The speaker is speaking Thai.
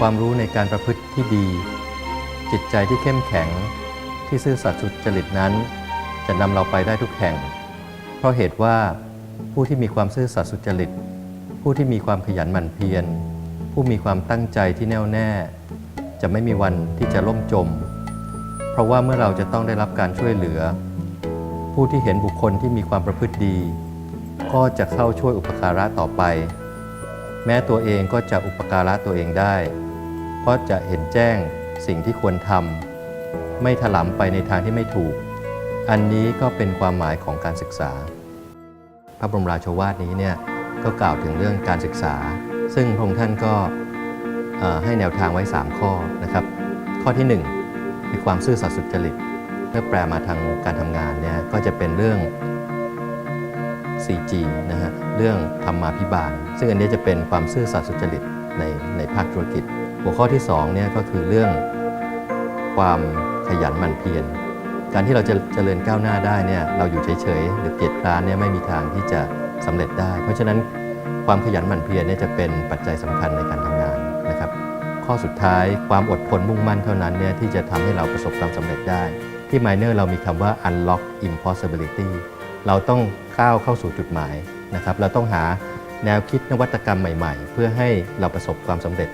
ความรู้ในการประพฤติที่ดี จิตใจที่เข้มแข็งที่ซื่อสัตย์สุจริตนั้น จะนำเราไปได้ทุกแห่ง เพราะเหตุว่าผู้ที่มีความซื่อสัตย์สุจริต ผู้ที่มีความขยันหมั่นเพียร ผู้มีความตั้งใจที่แน่วแน่ จะไม่มีวันที่จะล่มจม เพราะว่าเมื่อเราจะต้องได้รับการช่วยเหลือ ผู้ที่เห็นบุคคลที่มีความประพฤติดี ก็จะเข้าช่วยอุปการะต่อไป แม้ตัวเองก็จะอุปการะตัวเองได้ เพราะจะเห็นแจ้งสิ่งที่ควรทำไม่ถลำไปในทางที่ไม่ถูก อันนี้ก็เป็นความหมายของการศึกษา พระบรมราโชวาทนี้เนี่ยก็กล่าวถึงเรื่องการศึกษา ซึ่งพระองค์ท่านก็ให้แนวทางไว้ 3 ข้อนะครับ ข้อที่1คือความซื่อสัตย์สุจริตเมื่อแปลมาทางการทำงานเนี่ยก็จะเป็นเรื่อง 4G นะฮะเรื่องธรรมาภิบาล ซึ่งอันนี้จะเป็นความซื่อสัตย์สุจริตในในภาคธุรกิจ หัวข้อที่2เนี่ยก็คือเรื่องความขยันหมั่นเพียรการที่เราจะเจริญก้าวหน้าได้เนี่ยเราอยู่เฉยๆหรือเกียจคร้านเนี่ยไม่มีทางที่จะสำเร็จได้ เพราะฉะนั้นความขยันหมั่นเพียรเนี่ยจะเป็นปัจจัยสำคัญในการทำงานนะครับ ข้อสุดท้ายความอดทนมุ่งมั่นเท่านั้นเนี่ยที่จะทำให้เราประสบความสำเร็จได้ ที่ Miner เรามีคำว่า unlock impossibility เราต้องก้าวเข้าสู่จุดหมายนะครับ เราต้องหาแนวคิดนวัตกรรมใหม่ ๆ เพื่อให้เราประสบความสำเร็จ